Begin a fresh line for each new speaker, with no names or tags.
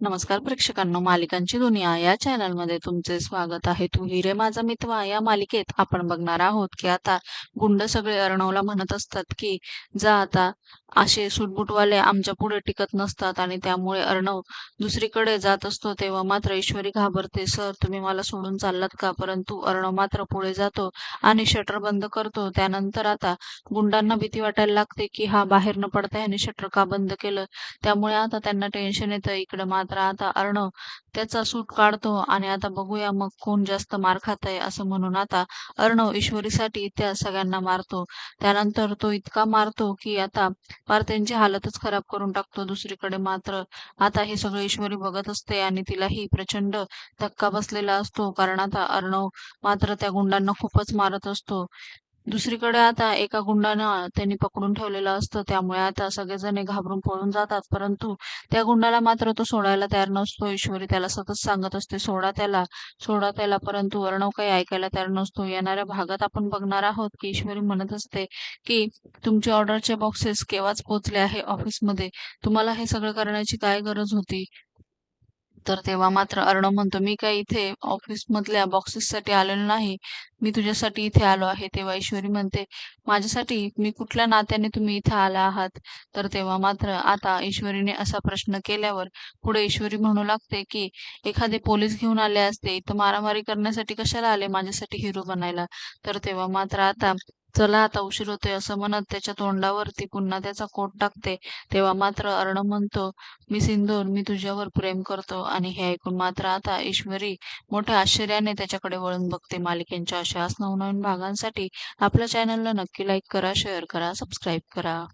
नमस्कार प्रेक्षकांनो मालिकांची दुनिया या चॅनलमध्ये तुमचे स्वागत आहे. तू हिरे माझा मित्र या मालिकेत आपण बघणार आहोत की आता गुंड सगळे अर्णवला म्हणत असतात की जा आता असे सुटबुटवाले आमच्या पुढे टिकत नसतात आणि त्यामुळे अर्णव दुसरीकडे जात असतो तेव्हा मात्र ईश्वरी घाबरते सर तुम्ही मला सोडून चाललात का? परंतु अर्णव मात्र पुढे जातो आणि शटर बंद करतो. त्यानंतर आता गुंडांना भीती वाटायला लागते की हा बाहेर न पडता आणि शटर का बंद केलं? त्यामुळे आता त्यांना टेन्शन येतं. इकडे मात्र आता अर्णव त्याचा सूट काढतो आणि आता बघूया मग कोण जास्त मार खात आहे असं म्हणून आता अर्णव ईश्वरीसाठी त्या सगळ्यांना मारतो. त्यानंतर तो इतका मारतो की आता फार त्यांची हालतच खराब करून टाकतो दुसरीकडे मात्र. आता हे सगळे ईश्वरी बघत असते आणि तिलाही प्रचंड धक्का बसलेला असतो. कारण आता अर्णव मात्र त्या गुंडांना खूपच मारत असतो. दुसरीकडे आता एका गुंडानं त्यांनी पकडून ठेवलेलं असतं. त्यामुळे आता सगळेजण घाबरून पळून जातात. परंतु त्या गुंडाला मात्र तो सोडायला तयार नसतो. ईश्वरी त्याला सतत सांगत असते सोडा त्याला सोडा त्याला. परंतु अर्णव काही ऐकायला तयार नसतो. येणाऱ्या भागात आपण बघणार आहोत की ईश्वरी म्हणत असते की तुमचे ऑर्डरचे बॉक्सेस केव्हाच पोहोचले आहे ऑफिसमध्ये? तुम्हाला हे सगळं करण्याची काय गरज होती? तर तेव्हा मात्र अर्णव म्हणतो मी काय इथे ऑफिस मधल्या बॉक्सेस साठी आलेलो नाही. मी तुझ्यासाठी इथे आलो आहे. तेव्हा ईश्वरी म्हणते माझ्यासाठी मी कुठल्या नात्याने तुम्ही इथे आला आहात? तर तेव्हा मात्र आता ईश्वरीने असा प्रश्न केल्यावर पुढे ईश्वरी म्हणू लागते की एखादे पोलीस घेऊन आले असते तर मारामारी करण्यासाठी कशाला आले माझ्यासाठी हिरो बनायला? तर तेव्हा मात्र आता चला आता उशीर होतोय असं म्हणत त्याच्या तोंडावरती पुन्हा त्याचा कोट टाकते. तेव्हा मात्र अर्ण म्हणतो मी सिंदूर मी तुझ्यावर प्रेम करतो आणि हे ऐकून मात्र आता ईश्वरी मोठ्या आश्चर्याने त्याच्याकडे वळून बघते. मालिकेंच्या अशाच नवनवीन भागांसाठी आपल्या चॅनलला नक्की लाईक करा शेअर करा सबस्क्राईब करा.